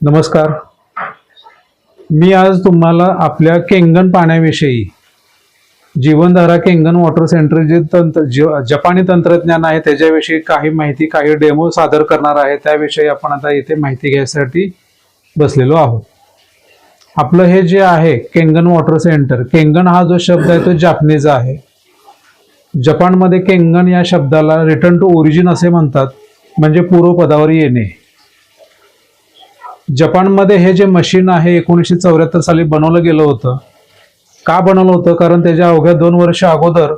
नमस्कार. मी आज तुम्हाला आपल्या केंगन पाण्याविषयी जीवनधारा केंगन वॉटर सेंटर जे तंत्र जपानी तंत्रज्ञान आहे त्याच्याविषयी काही माहिती काही डेमो सादर करणार आहे त्याविषयी आपण आता इथे माहिती घ्यायसाठी बसलेलो आहोत. आपलं हे जे आहे केंगन वॉटर सेंटर केंगन हा जो शब्द आहे तो जापनीज आहे. जपानमध्ये केंगन या शब्दाला रिटर्न टू ओरिजिन असे म्हणतात म्हणजे पूर्वपदावर येणे. जपानमध्ये हे जे मशीन आहे एकोणीसशे चौऱ्याहत्तर साली बनवलं गेलं होतं. का बनवलं होतं? कारण त्याच्या अवघ्या दोन वर्ष अगोदर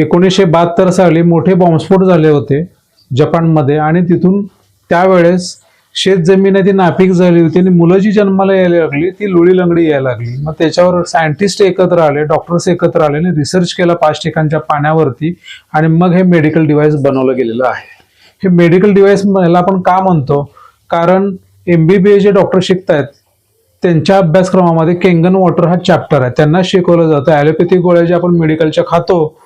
एकोणीसशे बहात्तर साली मोठे बॉम्बस्फोट झाले होते जपानमध्ये आणि तिथून त्यावेळेस शेत जमीन आहे ती नापीक झाली होती आणि मुलं जी जन्माला यायला लागली ती लुळी लंगडी यायला लागली. मग त्याच्यावर सायंटिस्ट एकत्र आले डॉक्टर्स एकत्र आले आणि रिसर्च केला पाच ठिकाणच्या पाण्यावरती आणि मग हे मेडिकल डिव्हाइस बनवलं गेलेलं आहे. हे मेडिकल डिव्हाइस ह्याला आपण का म्हणतो? कारण एम बी बी ए जे डॉक्टर शिकतायत त्यांच्या अभ्यासक्रमामध्ये केंगन वॉटर हा चॅप्टर आहे. त्यांना शिकवलं जातं. ॲलोपॅथिक गोळ्या ज्या आपण मेडिकलच्या खातो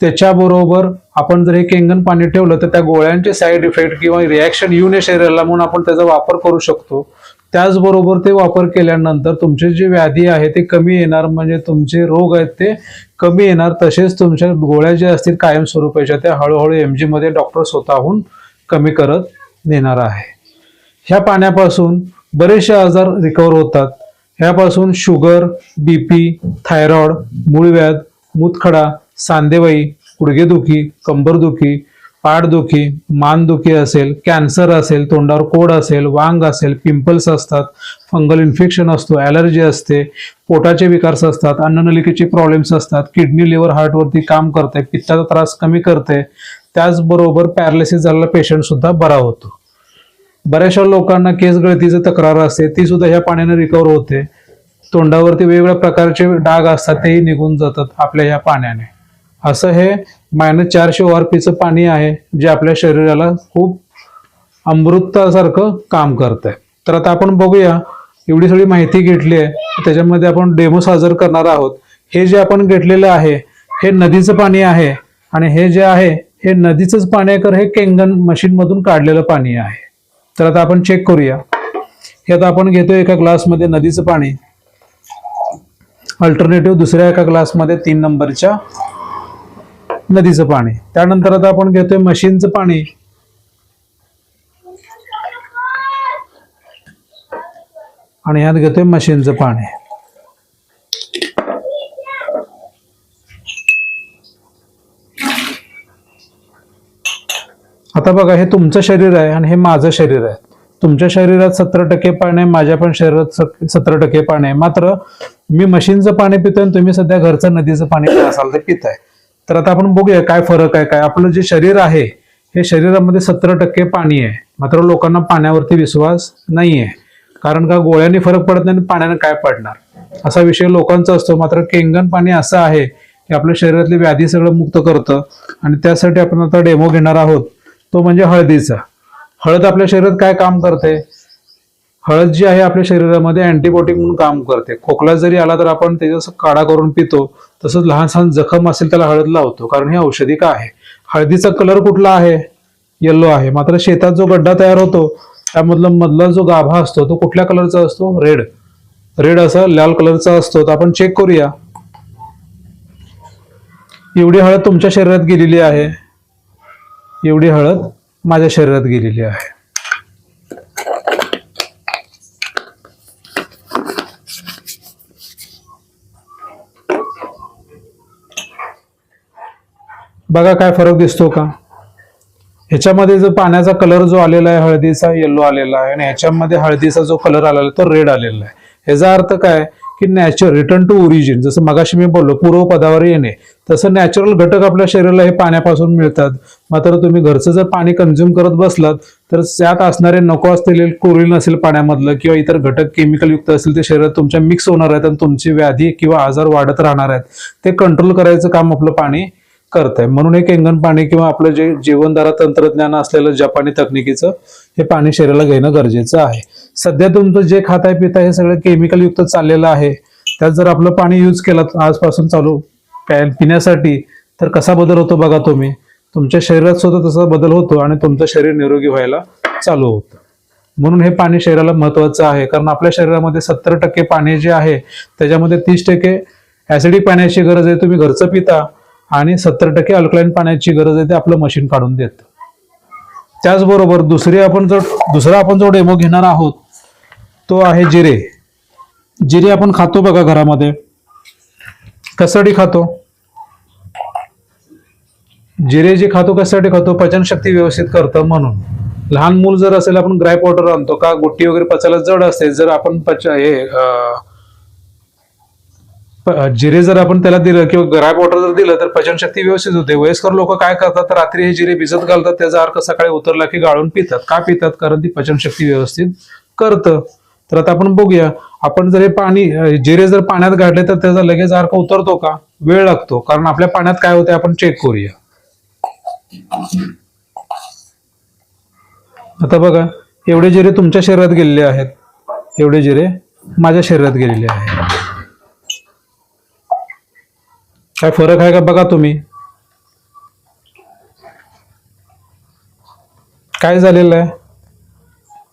त्याच्याबरोबर आपण जर हे केंगन पाणी ठेवलं तर त्या गोळ्यांचे साईड इफेक्ट किंवा रिॲक्शन येऊ नये शरीराला म्हणून आपण त्याचा वापर करू शकतो. त्याचबरोबर ते वापर केल्यानंतर तुमचे जे व्याधी आहे ते कमी येणार. म्हणजे तुमचे रोग आहेत ते कमी येणार. तसेच तुमच्या गोळ्या ज्या असतील कायमस्वरूपाच्या त्या हळूहळू एम जीमध्ये डॉक्टर स्वतःहून कमी करत नेणार आहे. ह्या पाण्यापासून बरेचसे आजार रिकवर होतात. ह्यापासून शुगर बीपी थायरॉइड मूळव्याध मूतखडा सांधेवाई गुडघेदुखी कंबरदुखी पाठदुखी मानदुखी असेल कॅन्सर असेल तोंडावर कोड असेल वांग असेल पिंपल्स असतात फंगल इन्फेक्शन असतो ॲलर्जी असते पोटाचे विकार असतात अन्ननलिकेचे प्रॉब्लेम्स असतात किडनी लिव्हर हार्टवरती काम करते पित्ताचा त्रास कमी करते त्याचबरोबर पॅरालिसिस झालेला पेशंट सुद्धा बरा होतो. बऱ्याचशा लोकांना केस गळतीचं तक्रार असते ती सुद्धा ह्या पाण्याने रिकवर होते. तोंडावरती वेगवेगळ्या प्रकारचे डाग असतात तेही निघून जातात आपल्या ह्या पाण्याने. असं हे मायनस चारशे ओ आर पीचं पाणी आहे जे आपल्या शरीराला खूप अमृतासारखं काम करत आहे तर आता आपण बघूया एवढी सगळी माहिती घेतली आहे त्याच्यामध्ये आपण डेमो सादर करणार आहोत. हे जे आपण घेतलेलं आहे हे नदीचं पाणी आहे आणि हे जे आहे हे नदीचंच पाणी आहे तर हे केंगन मशीनमधून काढलेलं पाणी आहे. तर आता आपण चेक करूया. हे आता आपण घेतोय एका ग्लासमध्ये नदीचं पाणी. अल्टरनेटिव्ह दुसऱ्या एका ग्लासमध्ये तीन नंबरच्या नदीचं पाणी. त्यानंतर आता आपण घेतोय मशीनचं पाणी. आणि ह्यात घेतोय मशीनचं पाणी. आता बघा हे तुमचं शरीर आहे आणि हे माझं शरीर आहे. तुमच्या शरीरात सतरा टक्के पाणी आहे माझ्या पण शरीरात सतरा टक्के पाणी आहे. मात्र मी मशीनचं पाणी पितोय आणि तुम्ही सध्या घरचं नदीचं पाणी पित असाल तर पिताय. तर आता आपण बघूया काय फरक आहे काय आपलं जे शरीर आहे हे शरीरामध्ये सतरा टक्के पाणी आहे. मात्र लोकांना पाण्यावरती विश्वास नाही आहे कारण का गोळ्याने फरक पडत नाही आणि पाण्याने काय पडणार? असा विषय लोकांचा असतो. मात्र केंगन पाणी असं आहे की आपल्या शरीरातली व्याधी सगळं मुक्त करतं. आणि त्यासाठी आपण आता डेमो घेणार आहोत. तो म्हणजे हळदीचा. हळद आपल्या शरीरात काय काम करते? हळद जी आहे आपल्या शरीरामध्ये अँटीबायोटिक म्हणून काम करते. खोकला जरी आला तर आपण त्याचा काढा करून पितो तसंच लहान सहान जखम असेल त्याला हळद लावतो कारण हे औषधी का आहे? हळदीचा कलर कुठला आहे? येल्लो आहे. मात्र शेतात जो गड्डा तयार होतो त्यामधला मधला जो गाभा असतो तो कुठल्या कलरचा असतो? रेड रेड असा लाल कलरचा असतो. तर आपण चेक करूया. एवढी हळद तुमच्या शरीरात गेलेली आहे. एवढी हळद माझ्या शरीरात गेलेली आहे. बघा काय फरक दिसतो का? ह्याच्यामध्ये जो पाण्याचा कलर जो आलेला आहे हळदीचा येल्लो आलेला आहे आणि ह्याच्यामध्ये हळदीचा जो कलर आलेला आहे तो रेड आलेला आहे. ह्याचा अर्थ काय? की नॅचरल रिटर्न टू ओरिजिन जसं मगाशी मी बोललो पूर्व पदावर येणे. तसं नॅचरल घटक आपल्या शरीराला हे पाण्यापासून मिळतात. मात्र तुम्ही घरचं जर पाणी कन्झ्युम करत बसलात तर त्यात असणारे नको असलेले क्लोरीन असेल पाण्यामधलं किंवा इतर घटक केमिकल युक्त असतील ते शरीरात तुमच्या मिक्स होणार आहेत आणि तुमची व्याधी किंवा आजार वाढत राहणार आहेत. ते कंट्रोल करायचं काम आपलं पाणी करत आहे म्हणून एक इंगण पाणी किंवा आपलं जे जीवनधारा तंत्रज्ञान असलेलं जपानी तकनिकीचं हे पाणी शरीराला घेणं गरजेचं आहे. सध्या तुमचं जे खाताय पिताय हे सगळं केमिकल युक्त चाललेलं आहे. त्यात जर आपलं पाणी यूज केलं आजपासून चालू प्या पिण्यासाठी तर कसा बदल होतो बघा तुम्ही. तुमच्या शरीरात सुद्धा तसा बदल होतो आणि तुमचं शरीर निरोगी व्हायला चालू होतं. म्हणून हे पाणी शरीराला महत्वाचं आहे. कारण आपल्या शरीरामध्ये सत्तर टक्के पाणी जे आहे त्याच्यामध्ये तीस टक्के ऍसिडिक पाण्याची गरज आहे. तुम्ही घरचं पिता आणि सत्तर टक्के अल्कलाईन पाण्याची गरज आहे ते आपलं मशीन काढून देतं. त्याचबरोबर दुसरी आपण जो दुसरा आपण जो डेमो घेणार आहोत तो आहे जिरे. जिरे आपण खातो बघा घरामध्ये. कशासाठी खातो? जिरे जे खातो कशासाठी खातो? पचनशक्ती व्यवस्थित करतं म्हणून. लहान मूल जर असेल आपण ग्राय पावडर आणतो का? गोटी वगैरे पचायला जड असते जर आपण पच हे जिरे जर आपण त्याला दिलं किंवा ग्राय वॉटर जर दिलं तर पचनशक्ती व्यवस्थित होते. वयस्कर लोक काय करतात? रात्री हे जिरे भिजत घालतात त्याचा अर्क सकाळी उतरला की गाळून पितात. का पितात? कारण ती पचनशक्ती व्यवस्थित करतं. तर आता आपण बघूया. आपण जर हे पाणी जिरे जर पाण्यात गाडले तर त्याचा लगेच अर्क उतरतो का? वेळ लागतो. कारण आपल्या पाण्यात काय होते आपण चेक करूया. आता बघा. एवढे जिरे तुमच्या शरीरात गेलेले आहेत. एवढे जिरे माझ्या शरीरात गेलेले आहेत. काय फरक आहे का बघा तुम्ही? काय झालेलं आहे?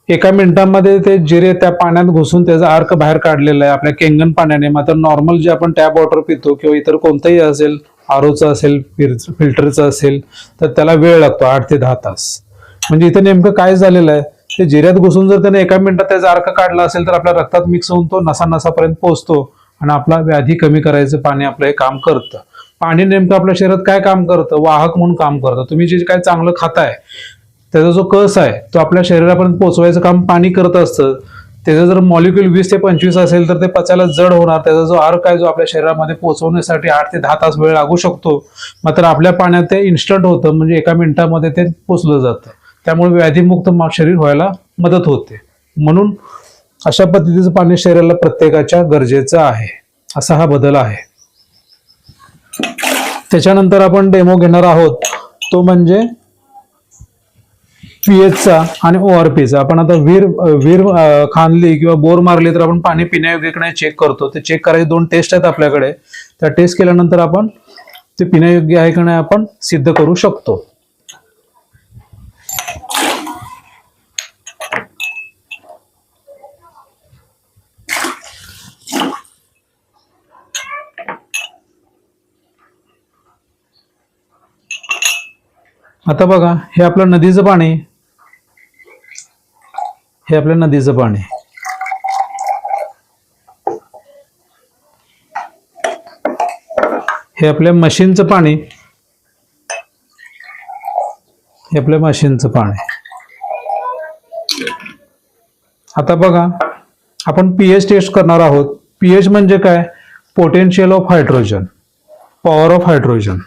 एका मिनिटामध्ये ते जिरे त्या पाण्यात घुसून त्याचा अर्क बाहेर काढलेला आहे. आपल्या केंगन पाण्याने. मात्र नॉर्मल जे आपण टॅप वॉटर पितो किंवा इतर कोणतंही असेल आरोचं असेल फिल्टरचं असेल तर त्याला वेळ लागतो आठ ते दहा तास. म्हणजे इथे नेमकं काय झालेलं आहे? ते जिऱ्यात घुसून जर त्याने एका मिनिटात त्याचा अर्क काढला असेल तर आपल्या रक्तात मिक्स होऊन तो नसा नसापर्यंत पोहोचतो. आणि आपला व्याधी कमी करायचं पाणी आपलं हे काम करतं. पाणी नेमकं आपल्या शरीरात काय काम करतं? वाहक म्हणून काम करतं. तुम्ही जे काय चांगलं खाताय त्याचा जो कस आहे तो आपल्या शरीरापर्यंत पोचवायचं काम पाणी करत असतं. त्याचं जर मॉलिक्युल वीस ते पंचवीस असेल तर ते पचायला जड होणार. त्याचा जो अर्क आहे जो आपल्या शरीरामध्ये पोहोचवण्यासाठी आठ ते दहा तास वेळ लागू शकतो. मात्र आपल्या पाण्यात ते इन्स्टंट होतं म्हणजे एका मिनिटामध्ये ते पोचलं जातं. त्यामुळे व्याधीमुक्त शरीर व्हायला मदत होते. म्हणून अशा पद्धतीचं पाणी शरीराला प्रत्येकाच्या गरजेचं आहे. असा हा बदल आहे. त्याच्यानंतर आपण डेमो घेणार आहोत. तो म्हणजे पीएचचा आणि ओआरपीचा आपण आता वीर वीर खांदली किंवा बोर मारली तर आपण पाणी पिण्यायोग्य की नाही चेक करतो. ते चेक करायचे दोन टेस्ट आहेत आपल्याकडे. त्या टेस्ट केल्यानंतर आपण ते पिण्यायोग्य आहे की नाही आपण सिद्ध करू शकतो. आता बघा हे आपलं नदीचं पाणी. हे आपल्या नदीचं पाणी. हे आपल्या मशीनचं पाणी. हे आपल्या मशीनचं पाणी. आता बघा आपण पीएच टेस्ट करणार आहोत. पीएच म्हणजे काय? Potential of hydrogen power of hydrogen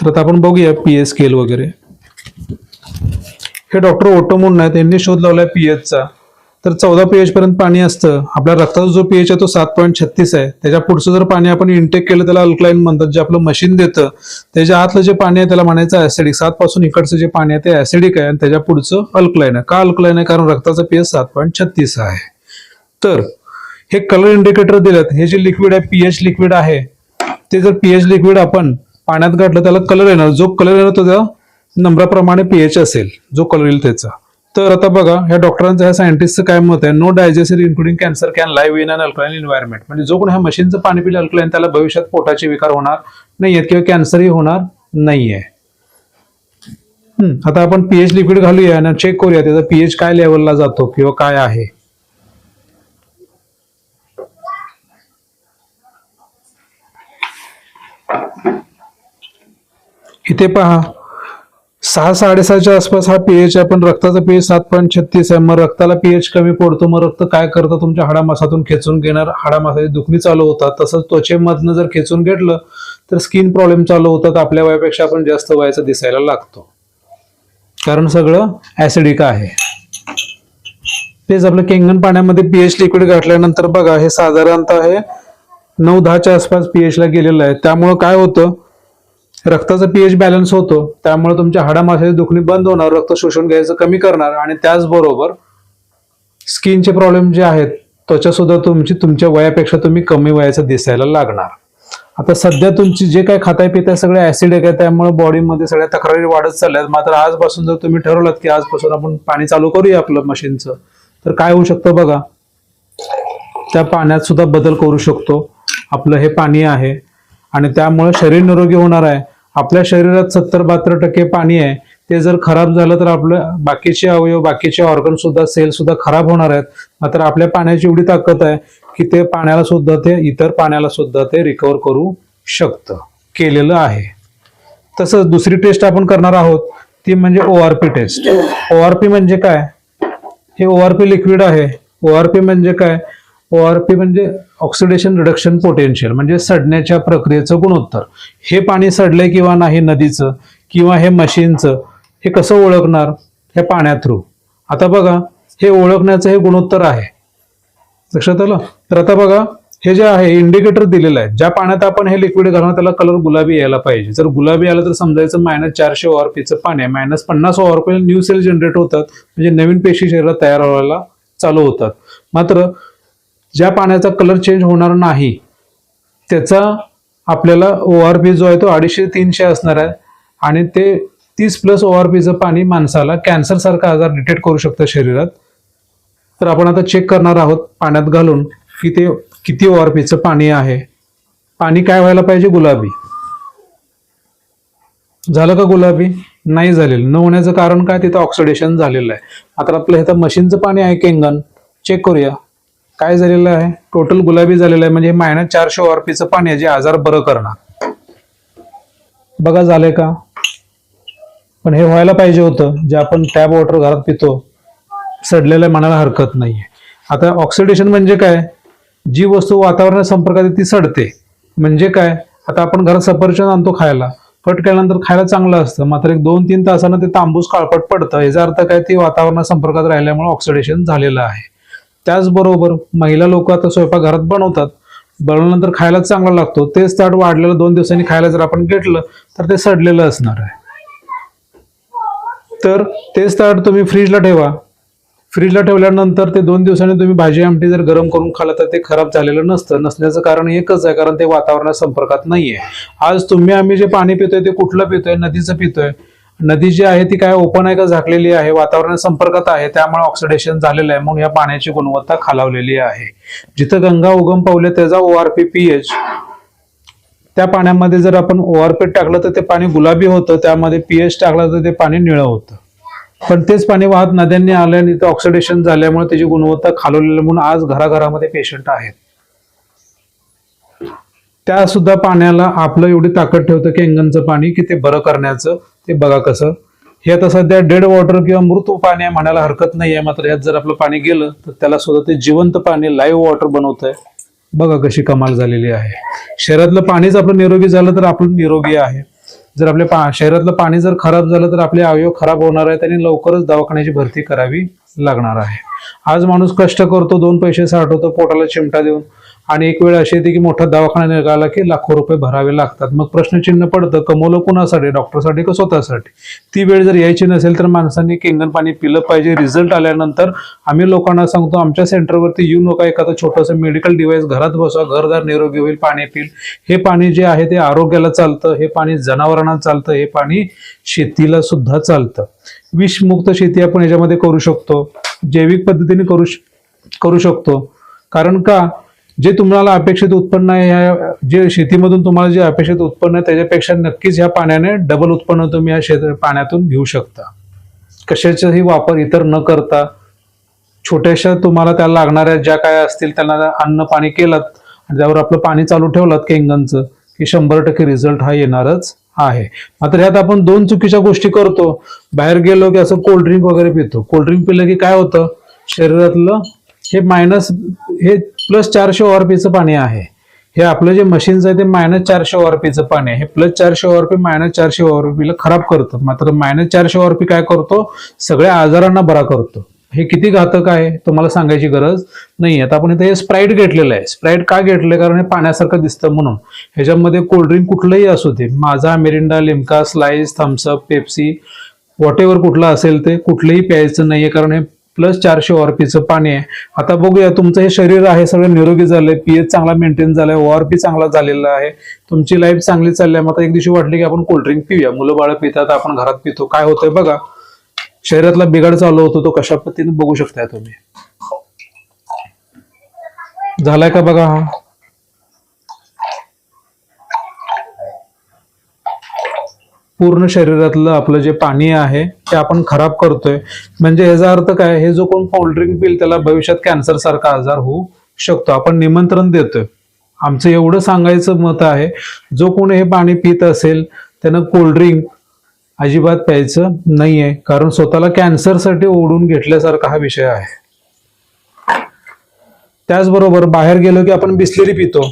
तर आता आपण बघूया पीएच स्केल वगैरे. हे डॉक्टर ओटो म्हणून आहेत. यांनी शोध लावलाय पीएचचा तर चौदा पीएच पर्यंत पाणी असतं. आपल्या रक्ताचा जो पीएच आहे तो सात पॉईंट छत्तीस आहे. त्याच्या पुढचं जर पाणी आपण इंटेक केलं त्याला अल्कलाईन म्हणतात जे आपलं मशीन देतं त्याच्या आतलं जे पाणी आहे त्याला म्हणायचं ऍसिडिक सात पासून इकडचं जे पाणी आहे ते ऍसिडिक आहे. आणि त्याच्या पुढचं अल्कलाईन आहे. का अल्कलाईन आहे? कारण रक्ताचा पीएच सात पॉईंट छत्तीस आहे. तर हे कलर इंडिकेटर दिलेत हे जे लिक्विड आहे पीएच लिक्विड आहे ते जर पीएच लिक्विड आपण पाण्यात गाठलं त्याला कलर येणार. जो कलर येणार तो त्या नंबराप्रमाणे पीएच असेल. जो कलर येईल त्याचा. तर आता बघा ह्या डॉक्टरांचं ह्या सायंटिस्टचं काय मत आहे? No digester including cancer can live in an alkaline environment म्हणजे जो कोणी ह्या मशीनचं पाणी पिलं अल्कलाईन त्याला भविष्यात पोटाचे विकार होणार नाही आहेत किंवा कॅन्सरही होणार नाहीये. आहे आता आपण पीएच लिक्विड घालूया आणि चेक करूया त्याचा पीएच काय लेवलला जातो किंवा काय आहे. ते पहा. सहा साडेसहाच्या आसपास हा पीएच आहे पण रक्ताचा पीएच सात पॉईंट छत्तीस आहे. मग रक्ताला पीएच कमी पडतो मग रक्त काय करतं? तुमच्या हाडामासातून खेचून घेणार. हाडामासाची दुखणी चालू होतात. तसंच त्वचेमधनं जर खेचून घेतलं तर स्किन प्रॉब्लेम चालू होतात. आपल्या वयापेक्षा आपण जास्त वयाचं दिसायला लागतो. कारण सगळं ऍसिडिक आहे. तेच आपलं केंगण पाण्यामध्ये पीएच लिक्विड घातल्यानंतर बघा हे साधारणतः हे नऊ दहाच्या आसपास पीएच ला गेलेलं आहे. त्यामुळं काय होतं? रक्ताचा पीएच बॅलन्स होतो त्यामुळे तुमच्या हाडामाशाची दुखणी बंद होणार रक्त शोषण घ्यायचं कमी करणार आणि त्याचबरोबर स्किनचे प्रॉब्लेम जे आहेत त्वचा सुद्धा तुमची तुमच्या वयापेक्षा तुम्ही कमी वयाचं दिसायला लागणार. आता सध्या तुमची जे काय खाताय पिताय सगळे ऍसिड आहे त्यामुळे बॉडीमध्ये सगळ्या तक्रारी वाढत चालल्यात. मात्र आजपासून जर तुम्ही ठरवलं की आजपासून आपण पाणी चालू करूया आपलं मशीनचं तर काय होऊ शकतं बघा? त्या पाण्यात सुद्धा बदल करू शकतो. आपलं हे पाणी आहे आणि त्यामुळे शरीर निरोगी होणार आहे. आपल्या शरीरात सत्तर बहात्तर टक्के पाणी आहे. ते जर खराब झालं तर आपलं बाकीचे अवयव बाकीचे ऑर्गन सुद्धा सेल सुद्धा खराब होणार आहेत. मात्र आपल्या पाण्याची एवढी ताकद आहे की ते पाण्याला सुद्धा ते इतर पाण्याला सुद्धा ते रिकवर करू शकतं. केलेलं आहे. तसंच दुसरी टेस्ट आपण करणार आहोत ती म्हणजे O R P test O R P म्हणजे काय? हे ओ आर पी लिक्विड आहे. ओ आर पी म्हणजे काय? ओ आर पी म्हणजे ऑक्सिडेशन रिडक्शन पोटेन्शियल म्हणजे सडण्याच्या प्रक्रियेचं गुणोत्तर. हे पाणी सडलंय किंवा नाही नदीचं किंवा हे मशीनचं हे कसं ओळखणार? हे पाण्या थ्रू आता बघा हे ओळखण्याचं हे गुणोत्तर आहे. लक्षात आलं? तर आता बघा हे जे आहे इंडिकेटर दिलेलं आहे. ज्या पाण्यात आपण हे लिक्विड घालणार त्याला कलर गुलाबी यायला पाहिजे. जर गुलाबी आलं तर समजायचं मायनस चारशे ओआरपीचं पाणी आहे. मायनस पन्नास ओआरपी न्यू सेल जनरेट होतात. म्हणजे नवीन पेशी शरीरात तयार व्हायला चालू होतात. मात्र ज्या पाण्याचा कलर चेंज होणार नाही त्याचा आपल्याला ओ आर पी जो आहे तो अडीचशे तीनशे असणार आहे. आणि ते तीस प्लस ओ आर पीचं पाणी माणसाला कॅन्सरसारखा आजार डिटेक्ट करू शकतं शरीरात. तर आपण आता चेक करणार आहोत पाण्यात घालून की ते किती ओ आर पीचं पाणी आहे. पाणी काय व्हायला पाहिजे? गुलाबी. झालं का गुलाबी? नाही झालेलं. न होण्याचं कारण काय? तिथं ऑक्सिडेशन झालेलं आहे. आता आपलं हे तर मशीनचं पाणी आहे केंगन चेक करूया. काय झालेलं आहे? टोटल गुलाबी झालेलं आहे म्हणजे मायनस चारशे ओआरपीचं पाणी आहे जे आजार बरं करणार. बघा झालंय का? पण हे व्हायला पाहिजे होतं जे आपण टॅप वॉटर घरात पितो. सडलेलं म्हणायला हरकत नाहीये. आता ऑक्सिडेशन म्हणजे काय? जी वस्तू वातावरणात संपर्कात ती सडते. म्हणजे काय? आता आपण घरात सफरचंद आणतो खायला. कट केल्यानंतर खायला चांगलं असतं. मात्र एक दोन तीन तासानं ते तांबूस काळपट पडतं. याचा अर्थ काय? ते वातावरणात संपर्कात राहिल्यामुळे ऑक्सिडेशन झालेलं आहे. त्याचबरोबर महिला लोक आता स्वयंपाकघरात बनवतात. बनवल्यानंतर खायला चांगला लागतो. तेच ताट वाढलेलं दोन दिवसांनी खायला जर आपण घेतलं तर ते सडलेलं असणार आहे. तर तेच ताट तुम्ही फ्रीजला ठेवा. फ्रीजला ठेवल्यानंतर ते दोन दिवसांनी तुम्ही भाजी आमटी जर गरम करून खाल्लं तर ते खराब झालेलं नसतं. नसण्याचं कारण एकच आहे कारण ते वातावरणात संपर्कात नाहीये. आज तुम्ही आम्ही जे पाणी पितोय ते कुठलं पितोय? नदीचं पितोय. नदी जी आहे ती काय ओपन आहे का झाकलेली आहे? वातावरण संपर्कात आहे त्यामुळे ऑक्सिडेशन झालेलं आहे. म्हणून या पाण्याची गुणवत्ता खालावलेली आहे. जिथं गंगा उगम पावले त्याचा O R P P H त्या पाण्यामध्ये जर आपण ओ आर पी टाकलं तर ते पाणी गुलाबी होतं त्यामध्ये पीएच टाकलं तर ते पाणी निळं होतं. पण तेच पाणी वाहत नद्यांनी आल्याने ते ऑक्सिडेशन झाल्यामुळे त्याची गुणवत्ता खालवलेली म्हणून आज घराघरामध्ये पेशंट आहेत. त्या सुद्धा पाण्याला आपलं एवढी ताकद ठेवतं की अंगणचं पाणी की ते बरं करण्याचं. ते बघा कसं. हे आता सध्या डेड वॉटर किंवा मृत पाणी आहे म्हणायला हरकत नाही आहे मात्र यात जर आपलं पाणी गेलं तर त्याला सुद्धा ते जिवंत पाणी लाईव्ह वॉटर बनवत आहे बघा कशी कमाल झालेली आहे. शहरातलं पाणीच आपलं निरोगी झालं तर आपण निरोगी आहे. जर आपल्या पा शहरातलं पाणी जर खराब झालं तर आपले अवयव खराब होणार आहे आणि लवकरच दवाखान्याची भरती करावी लागणार आहे. आज माणूस कष्ट करतो दोन पैसे साठवतो पोटाला चिमटा देऊन. आणि एक वेळ अशी येते की मोठा दवाखाना निघाला की लाखो रुपये भरावे लागतात. मग प्रश्नचिन्ह पडतं कमवलं कुणासाठी? डॉक्टरसाठी का स्वतःसाठी? ती वेळ जर यायची नसेल तर माणसांनी किंगन पाणी पिलं पाहिजे. रिझल्ट आल्यानंतर आम्ही लोकांना सांगतो आमच्या सेंटरवरती येऊ नका एखादं छोटंसं मेडिकल डिव्हाइस घरात बसवा घरदार निरोगी होईल पाणी पिल. हे पाणी जे आहे ते आरोग्याला चालतं हे पाणी जनावरांना चालतं हे पाणी शेतीला सुद्धा चालतं. विषमुक्त शेती आपण याच्यामध्ये करू शकतो. जैविक पद्धतीने करू श- करू शकतो. कारण का? जे तुम्हाला अपेक्षित उत्पन्न आहे या जे शेतीमधून तुम्हाला जे अपेक्षित उत्पन्न आहे त्याच्यापेक्षा नक्कीच ह्या पाण्याने डबल उत्पन्न तुम्ही या शेत पाण्यातून घेऊ शकता. कशाचाही वापर इतर न करता. छोट्याशा तुम्हाला त्याला लागणाऱ्या ज्या काय असतील त्यांना अन्न पाणी केलं आणि त्यावर आपलं पाणी चालू ठेवलं केंगनचं की शंभर टक्के रिझल्ट हा येणारच आहे. मात्र ह्यात आपण दोन चुकीच्या गोष्टी करतो. बाहेर गेलो की असं कोल्ड्रिंक वगैरे पितो. कोल्ड्रिंक पिलं की काय होतं? शरीरातलं हे मायनस हे प्लस चारशे ओआरपीचं पाणी आहे. हे आपलं जे मशीन्स आहे ते मायनस चारशे ओआरपीचं पाणी आहे. हे प्लस चारशे ओआरपी मायनस चारशे ओआरपीला खराब करतं. मात्र मायनस चारशे ओआरपी काय करतो? सगळ्या आजारांना बरा करतो. हे किती घातक आहे? तुम्हाला सांगायची गरज नाही आता आपण इथे हे स्प्राईट घेतलेलं आहे. स्प्राईट का घेतलं कारण हे पाण्यासारखं दिसतं म्हणून. ह्याच्यामध्ये कोल्ड्रिंक कुठलंही असू दे. माझा Mirinda Limca Slice Thums Up Pepsi whatever कुठलं असेल ते कुठलंही प्यायचं नाहीये. कारण हे प्लस चारशे ओआरपीचं पाणी आहे. आता बघूया तुमचं हे शरीर आहे सगळं निरोगी झालंय पीएच चांगला मेंटेन झालाय ओआरपी चांगला झालेला आहे. तुमची लाईफ चांगली चालली आहे मग आता एक दिवशी वाटली की आपण कोल्ड्रिंक पिऊया. मुलं बाळं पितात आपण घरात पितो. काय होतंय बघा शरीरातला बिघाड चालू होतो तो कशा पद्धतीने बघू शकताय तुम्ही? झालाय का बघा हा? पूर्ण शरीरातलं आपलं जे पाणी आहे ते आपण खराब करतोय. म्हणजे याचा अर्थ काय? हे जो कोण कोल्ड्रिंक पिल त्याला भविष्यात कॅन्सर सारखा आजार होऊ शकतो. आपण निमंत्रण देतोय. आमचं एवढं सांगायचं मत आहे जो कोण हे पाणी पित असेल त्यानं कोल्ड्रिंक अजिबात प्यायचं नाहीये. कारण स्वतःला कॅन्सरसाठी ओढून घेतल्यासारखा हा विषय आहे. त्याचबरोबर बाहेर गेलो की आपण बिस्लेरी पितो.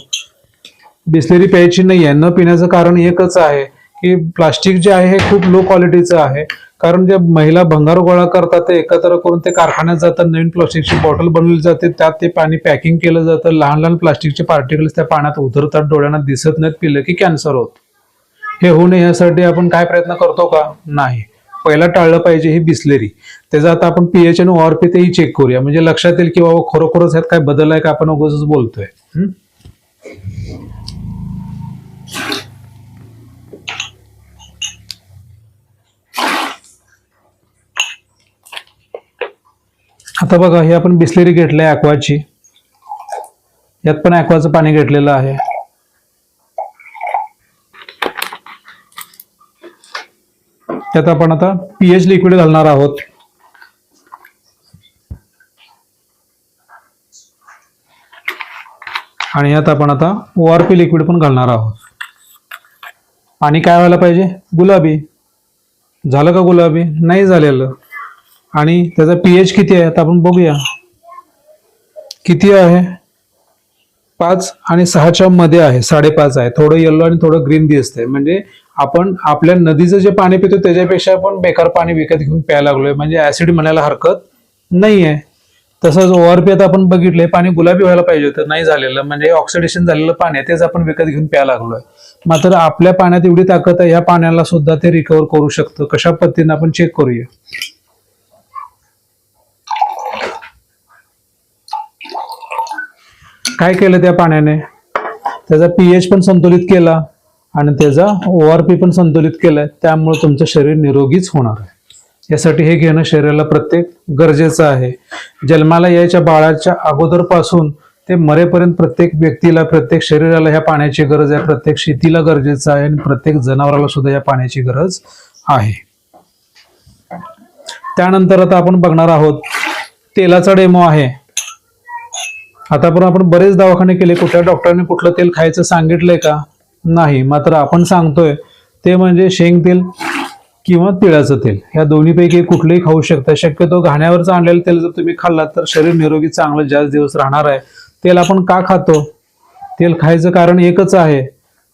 बिस्लेरी प्यायची नाही आहे न पिण्याचं कारण एकच आहे. की प्लास्टिक जे आहे हे खूप लो क्वालिटीचं आहे. कारण जे महिला भंगार गोळा करतात ते एकत्र करून ते कारखान्यात जातात नवीन प्लास्टिकची बॉटल बनवली जाते त्यात ते पाणी पॅकिंग केलं जातं लहान लहान प्लास्टिकचे पार्टिकल्स त्या पाण्यात उतरतात डोळ्यांना दिसत नाहीत पिलं की कॅन्सर होत. हे होऊ नये यासाठी आपण काय प्रयत्न करतो का? नाही. पहिला टाळलं पाहिजे ही बिस्लेरी. त्याचं आता आपण पीएच आणि ओआरपी तेही चेक करूया. म्हणजे लक्षात येईल की बाबा खरोखरच ह्यात काय बदल आहे का आपण उगाच बोलतोय. आता बघा हे आपण बिस्लेरी घेतलंय अक्वाची. यात पण अक्वाचं पाणी घेतलेलं आहे. त्यात आपण आता पीएच लिक्विड घालणार आहोत. आणि यात आपण आता ओआरपी लिक्विड पण घालणार आहोत. पाणी काय व्हायला पाहिजे? गुलाबी. झालं का गुलाबी? नाही झालेलं. आणि त्याचा पीएच किती आहे? आता आपण बघूया. किती आहे? पाच आणि सहाच्या मध्ये आहे. साडेपाच आहे. थोडं येल्लो आणि थोडं ग्रीन दिसतंय म्हणजे आपण आपल्या नदीचं जे पाणी पितो त्याच्यापेक्षा आपण बेकार पाणी विकत घेऊन प्यायला लागलोय. म्हणजे ऍसिड म्हणायला हरकत नाही आहे तसंच ओआरपी आता आपण बघितलंय. पाणी गुलाबी व्हायला पाहिजे होतं. नाही झालेलं. म्हणजे ऑक्सिडेशन झालेलं पाणी आहे. तेच आपण विकत घेऊन प्यायला लागलोय. मात्र आपल्या पाण्यात एवढी ताकद आहे ह्या पाण्याला सुद्धा ते रिकवर करू शकतं. कशा पद्धतीने आपण चेक करूया. काय केलं त्या पाण्याने? त्याचा पीएच पण संतुलित केला आणि त्याचा ओ आर पी पण संतुलित केलाय. त्यामुळे तुमचं शरीर निरोगीच होणार आहे. यासाठी हे घेणं शरीराला प्रत्येक गरजेचं आहे. जन्माला यायच्या बाळाच्या अगोदरपासून ते मरेपर्यंत प्रत्येक व्यक्तीला प्रत्येक शरीराला ह्या पाण्याची गरज आहे. प्रत्येक शेतीला गरजेचं आहे आणि प्रत्येक जनावराला सुद्धा या पाण्याची गरज आहे. त्यानंतर आता आपण बघणार आहोत तेलाचा डेमो आहे. आतापर्यंत आपण बरेच दवाखाने केले. कुठल्या डॉक्टरांनी कुठलं तेल खायचं सांगितलंय का? नाही. मात्र आपण सांगतोय ते म्हणजे शेंग तेल किंवा तिळाचं तेल. ह्या दोन्हीपैकी कुठलंही खाऊ शकता. शक्यतो घाण्यावरचं आणलेलं तेल जर तुम्ही खाल्लात तर शरीर निरोगी चांगलं जास्त दिवस राहणार आहे. तेल आपण का खातो? तेल खायचं कारण एकच आहे.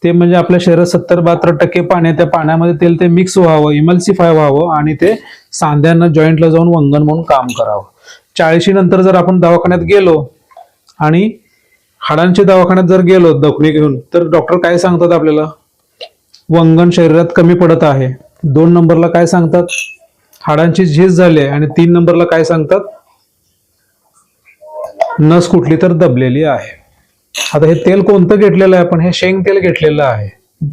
ते म्हणजे आपल्या शरीरात सत्तर बहात्तर टक्के पाणी आहे. त्या पाण्यामध्ये तेल ते मिक्स व्हावं इमल्सिफाय व्हावं आणि ते सांध्यांना जॉईंटला जाऊन वंगण म्हणून काम करावं. चाळीशी नंतर जर आपण दवाखान्यात गेलो आणि हाडांच्या दवाखान्यात जर गेलो दखणी घेऊन तर डॉक्टर काय सांगतात आपल्याला? वंगण शरीरात कमी पडत आहे. दोन नंबरला काय सांगतात? हाडांची झीज झाली आहे आणि तीन नंबरला काय सांगतात? नस कुठली तर दबलेली आहे. आता हे तेल कोणतं घेतलेलं आहे? आपण हे शेंग तेल घेतलेलं आहे.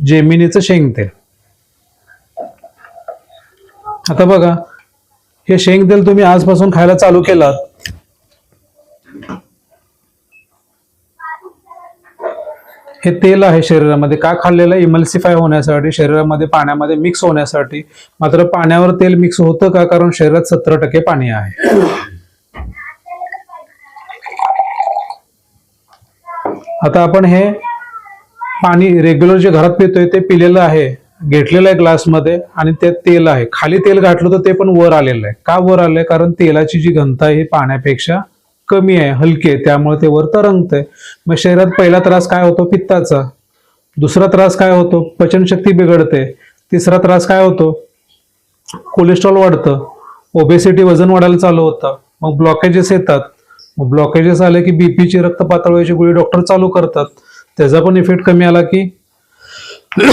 जेमिनीचं शेंग तेल. आता बघा हे शेंग तेल तुम्ही आजपासून खायला चालू केलात. हे तेल आहे शरीरामध्ये. का खाल्लेलं? इमल्सिफाय होण्यासाठी शरीरामध्ये पाण्यामध्ये मिक्स होण्यासाठी. मात्र पाण्यावर तेल मिक्स होतं का? कारण शरीरात सत्तर टक्के पाणी आहे. आता आपण हे पाणी रेग्युलर जे घरात पितोय ते पिलेलं आहे. घेतलेलं आहे ग्लासमध्ये आणि ते तेल आहे. खाली तेल घातलं तर ते पण वर आलेलं आहे. का वर आलंय? कारण तेलाची जी घनता आहे ही पाण्यापेक्षा कमी आहे हलके त्यामुळे ते वर तरंगतंय. मग शरीरात पहिला त्रास काय होतो? पित्ताचा. दुसरा त्रास काय होतो? पचनशक्ती बिघडते. तिसरा त्रास काय होतो? कोलेस्ट्रॉल वाढतं. ओबेसिटी वजन वाढायला चालू होतं. मग ब्लॉकेजेस येतात. मग ब्लॉकेजेस आले की बीपीची रक्त पातळीची गोळी डॉक्टर चालू करतात. त्याचा पण इफेक्ट कमी आला की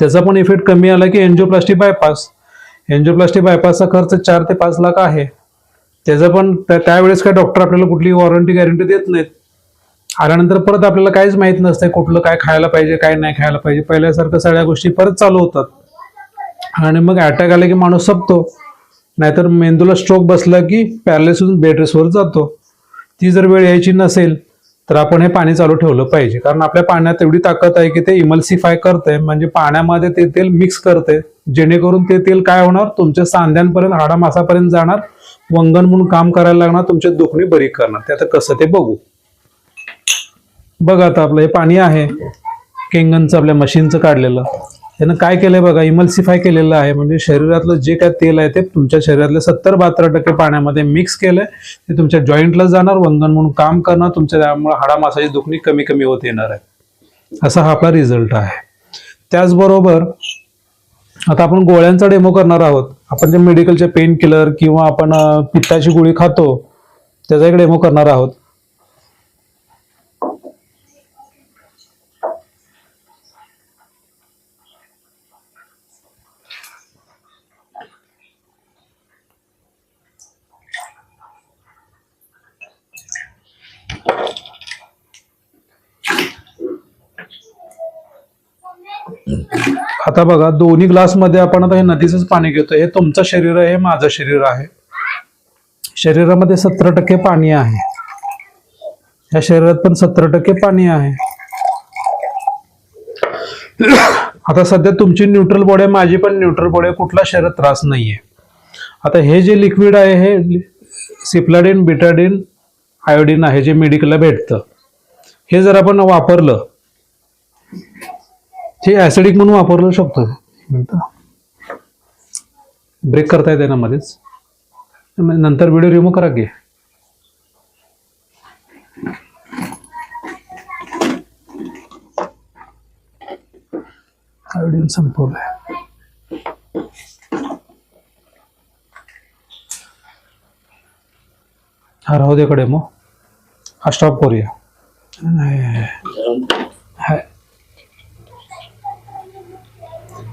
त्याचा पण इफेक्ट कमी आला की एन्जिओप्लास्टी बायपास एन्जिओप्लास्टी बायपासचा खर्च चार ते पाच लाख आहे. त्याचं पण त्या- त्यावेळेस काय डॉक्टर आपल्याला कुठली वॉरंटी गॅरंटी देत नाहीत. आल्यानंतर परत आपल्याला काहीच माहीत नसतं कुठलं काय खायला पाहिजे काय नाही खायला पाहिजे. पहिल्यासारखं सगळ्या गोष्टी परत चालू होतात. आणि मग अटॅक आला की माणूस संपतो. नाहीतर मेंदूला स्ट्रोक बसला की पॅरलेसून बेडरेसवर जातो. ती जर वेळ यायची नसेल तर आपण हे पाणी चालू ठेवलं पाहिजे. कारण आपल्या पाण्यात एवढी ताकद आहे की ते इमल्सिफाय करते म्हणजे पाण्यामध्ये ते तेल मिक्स करते जेणेकरून ते तेल काय होणार? तुमच्या सांध्यांपर्यंत हाडामासापर्यंत जाणार. वंगण म्हणून काम करायला लागणार तुमचे दुखणी बरी करणार. ते आता कसं ते बघू. बघा आता आपलं हे पाणी आहे. केंगनचं आपल्या मशीनचं काढलेलं. त्यानं काय केलंय बघा इमल्सिफाय केलेलं आहे. म्हणजे शरीरातलं जे काय तेल आहे ते तुमच्या शरीरातले सत्तर बहात्तर टक्के पाण्यामध्ये मिक्स केलंय. ते तुमच्या जॉईंटला जाणार वंगण म्हणून काम करणार. तुमच्या त्यामुळे हाडामासाची दुखणी कमी कमी होत येणार आहे. असा हा आपला रिझल्ट आहे. त्याचबरोबर आता आपण गोळ्यांचा डेमो करणार आहोत. आपण जे मेडिकलचे पेन किलर किंवा आपण पित्ताची गोळी खातो त्याचा एक डेमो करणार आहोत. आता बघा दोन्ही ग्लासमध्ये आपण आता हे नदीचंच पाणी घेतो हे तुमचं शरीर आहे हे माझं शरीर आहे. शरीरामध्ये सत्तर टक्के पाणी आहे. या शरीरात पण सत्तर टक्के पाणी आहे. आता सध्या तुमची न्यूट्रल बॉडी आहे माझी पण न्यूट्रल बॉडी आहे कुठला शरीरात त्रास नाहीये. आता हे जे लिक्विड आहे हे सिप्लाडिन बिटाडिन आयोडीन आहे जे मेडिकलला भेटतं. हे जर आपण वापरलं हे ऍसिडिक म्हणून वापरलं शकतो ब्रेक करता येते ना मध्येच नंतर व्हिडिओ रिमूव्ह करा की. आयोडीन संपवलंय. हा राहू दे कडे मग. हा स्टॉप करूया. नाही. हाय.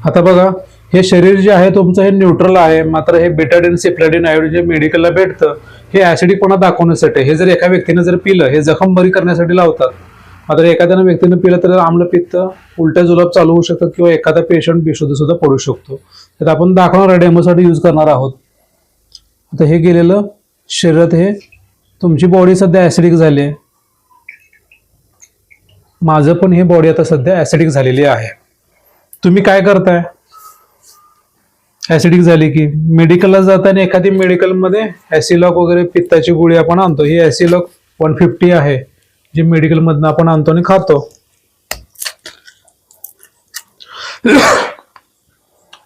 आता बघा हे शरीर जे आहे तुमचं हे न्यूट्रल आहे मात्र हे बेटाडिन सिप्लाडिन आयोडीन जे मेडिकलला भेटतं हे ऍसिडिकपणा दाखवण्यासाठी हे जर एका व्यक्तीने जर पिलं हे जखम बरी करण्यासाठी लावतात. मात्र एखाद्यानं व्यक्तीनं पिलं तर आम्लपित्त उलट्या जुलाब चालू होऊ शकतात किंवा एखादा पेशंट बेशुद्ध सुद्धा पडू शकतो. तर आपण दाखवणार डेमोसाठी यूज करणार आहोत. आता हे गेलेलं शरीरात हे तुमची बॉडी सध्या ऍसिडिक झाली आहे. माझं पण हे बॉडी आता सध्या ऍसिडिक झालेली आहे. तुम्ही काय करताय? ऍसिडिक झाली की. मेडिकलला जाताना एखादी मेडिकलमध्ये ॲसिलॉक वगैरे पित्ताची गोळी आपण आणतो. ही ॲसिलॉक वन फिफ्टी आहे जी मेडिकलमधनं आपण आणतो आणि खातो.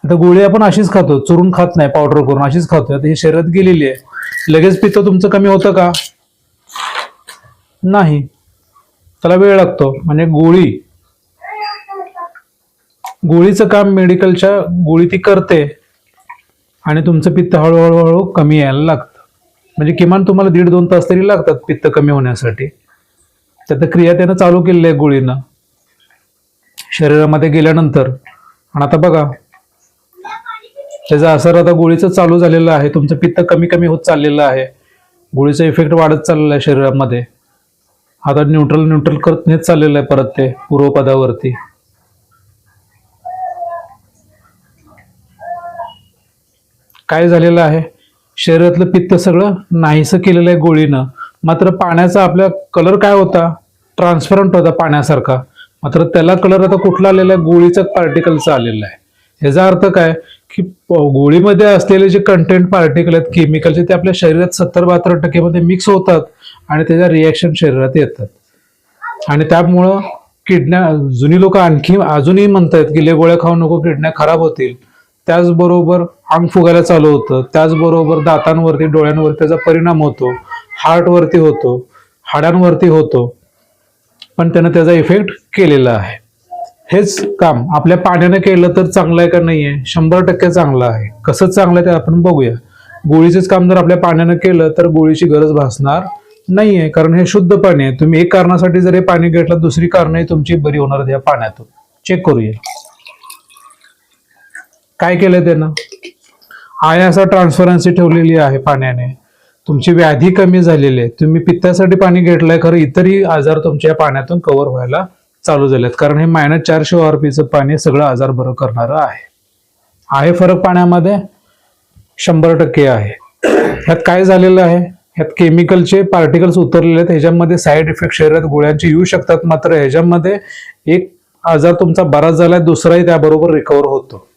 आता गोळी आपण अशीच खातो. चुरून खात नाही पावडर करून अशीच खातो आता ही शरीरात गेलेली आहे. लगेच पित्त तुमचं कमी होतं का? नाही. त्याला वेळ लागतो. म्हणजे गोळी गोळीचं काम मेडिकलच्या गोळी ती करते आणि तुमचं पित्त हळूहळू हळू कमी यायला लागतं. म्हणजे किमान तुम्हाला दीड दोन तास तरी लागतात पित्त कमी होण्यासाठी. त्यात क्रिया त्यानं चालू केलेली आहे गोळीनं. शरीरामध्ये गेल्यानंतर. आणि आता बघा त्याचा असर आता गोळीचं चालू झालेलं आहे. तुमचं पित्त कमी कमी होत चाललेलं आहे. गोळीचा इफेक्ट वाढत चाललेला आहे शरीरामध्ये. आता न्यूट्रल न्यूट्रल करत नेत चाललेलं आहे परत ते पूर्वपदावरती. काय झालेलं आहे? शरीरातलं पित्त सगळं नाहीसं केलेलं आहे गोळीनं. मात्र पाण्याचा आपला कलर काय होता? ट्रान्सपरंट होता पाण्यासारखा. मात्र त्याला कलर आता कुठला आलेला आहे? गोळीचा पार्टिकलचा आलेला आहे. ह्याचा अर्थ काय? की प- गोळीमध्ये असलेले जे कंटेंट पार्टिकल आहेत केमिकलचे ते आपल्या शरीरात सत्तर बहात्तर टक्केमध्ये मिक्स होतात आणि त्याच्या रिॲक्शन शरीरात येतात. आणि त्यामुळं किडन्या जुनी लोक आणखी अजूनही म्हणतात की ले गोळ्या खाऊ नको किडन्या खराब होतील. त्याचबरोबर अंग फुगायला चालू होतं. त्याचबरोबर दातांवरती डोळ्यांवरती त्याचा परिणाम होतो. हार्टवरती होतो. हाडांवरती होतो. पण त्यानं त्याचा इफेक्ट केलेला आहे. हेच काम आपल्या पाण्याने केलं तर चांगलं आहे का नाही आहे शंभर टक्के चांगलं आहे. कसं चांगलं आहे ते आपण बघूया. गोळीचंच काम जर आपल्या पाण्यानं केलं तर गोळीची गरज भासणार नाही आहे कारण हे शुद्ध पाणी आहे. तुम्ही एक कारणासाठी जर हे पाणी घेतलं दुसरी कारणही तुमची बरी होणार या पाण्यातून. चेक करूया. काय केलं त्यानं? आय ट्रान्सफरन्सी ठेवलेली आहे पाण्याने. तुमची व्याधी कमी झालेली आहे. तुम्ही पित्तासाठी पाणी घेतलंय खरं इतरही आजार तुमच्या पाण्यातून कव्हर व्हायला चालू झालेत. कारण हे मायनस चारशे ओआरपीचं पाणी सगळं आजार बरं करणारं आहे. आहे फरक पाण्यामध्ये? शंभर टक्के आहे. ह्यात काय झालेलं आहे? ह्यात केमिकलचे पार्टिकल्स उतरलेले आहेत. ह्याच्यामध्ये साईड इफेक्ट शरीरात गोळ्यांचे येऊ शकतात मात्र ह्याच्यामध्ये एक आजार तुमचा बराच झालाय दुसराही त्याबरोबर रिकवर होतो.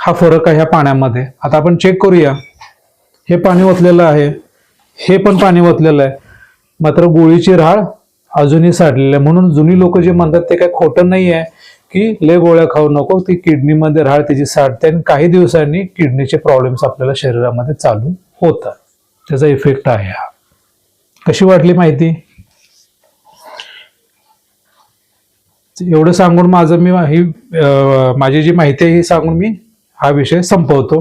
हा फरक आहे ह्या पाण्यामध्ये. आता आपण चेक करूया. हे पाणी ओतलेलं आहे. हे पण पाणी ओतलेलं आहे. मात्र गोळीची राळ अजूनही साठलेली आहे. म्हणून जुनी लोक जे म्हणतात ते काय खोटं नाही आहे की लय गोळ्या खाऊ नको. ती किडनीमध्ये राळ त्याची साठते आणि काही दिवसांनी किडनीचे प्रॉब्लेम्स आपल्याला शरीरामध्ये चालू होतात. त्याचा इफेक्ट आहे हा. कशी वाटली माहिती? एवढं सांगून माझं मी ही माझी जी माहिती आहे ही सांगून मी हा विषय संपवतो.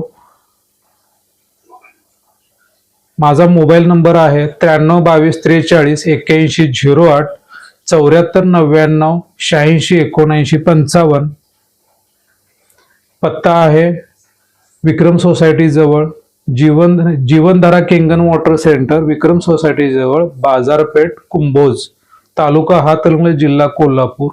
माझा मोबाईल नंबर आहे त्र्याण्णव बावीस त्रेचाळीस एक्क्याऐंशी झिरो आठ चौऱ्याहत्तर नव्याण्णव शहाऐंशी एकोणऐंशी पंचावन्न. पत्ता आहे विक्रम सोसायटीजवळ जीवन जीवनधारा केंगन वॉटर सेंटर विक्रम सोसायटीजवळ बाजारपेठ कुंभोज तालुका हातकणंगले जिल्हा कोल्हापूर.